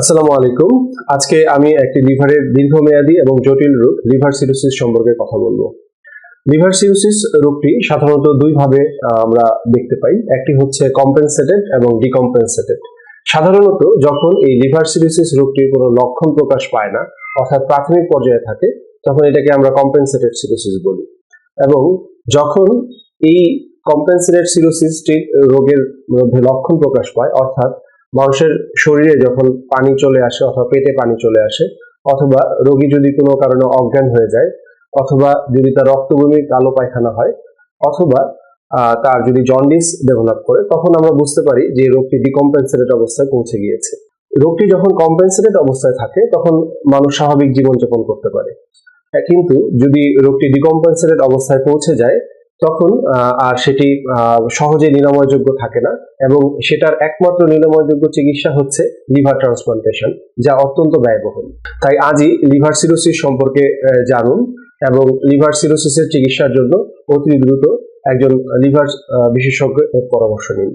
আসসালামু আলাইকুম। আজকে আমি একটি লিভারের দীর্ঘমেয়াদী এবং জটিল রোগ, লিভার সিরোসিস সম্পর্কে কথা বলব। লিভার সিরোসিস রোগটি সাধারণত দুইভাবে আমরা দেখতে পাই। একটি হচ্ছে কম্পেনসেটেড এবং ডিকম্পেনসেটেড সাধারণত যখন এই লিভার সিরোসিস রোগটির কোনো লক্ষণ প্রকাশ পায় না, অর্থাৎ প্রাথমিক পর্যায়ে থাকে, তখন এটাকে আমরা কম্পেনসেটেড সিরোসিস বলি। এবং যখন এই কম্পেনসেটেড সিরোসিসটির রোগের মধ্যে লক্ষণ প্রকাশ পায়, অর্থাৎ মানুষের শরীরে যখন পানি চলে আসে অথবা পেটে পানি চলে আসে, অথবা রোগী যদি কোনো কারণে অজ্ঞান হয়ে যায়, অথবা যদি তার রক্তবমি কালো পায়খানা হয়, অথবা তার যদি জন্ডিস ডেভেলপ করে, তখন আমরা বুঝতে পারি যে রোগটি ডিকম্পেনসেটেড অবস্থায় পৌঁছে গিয়েছে। রোগটি যখন কম্পেনসেটেড অবস্থায় থাকে, তখন মানুষ স্বাভাবিক জীবনযাপন করতে পারে। কিন্তু যদি রোগটি ডিকম্পেনসেটেড অবস্থায় পৌঁছে যায় তখন আর সেটি সহজে নিরাময়যোগ্য থাকে না এবং সেটার একমাত্র নিরাময়যোগ্য চিকিৎসা হচ্ছে লিভার ট্রান্সপ্লান্টেশন, যা অত্যন্ত ব্যয়বহুল। তাই আজই লিভার সিরোসিস সম্পর্কে জানুন এবং লিভার সিরোসিসের চিকিৎসার জন্য অতি দ্রুত একজন লিভার বিশেষজ্ঞের পরামর্শ নিন।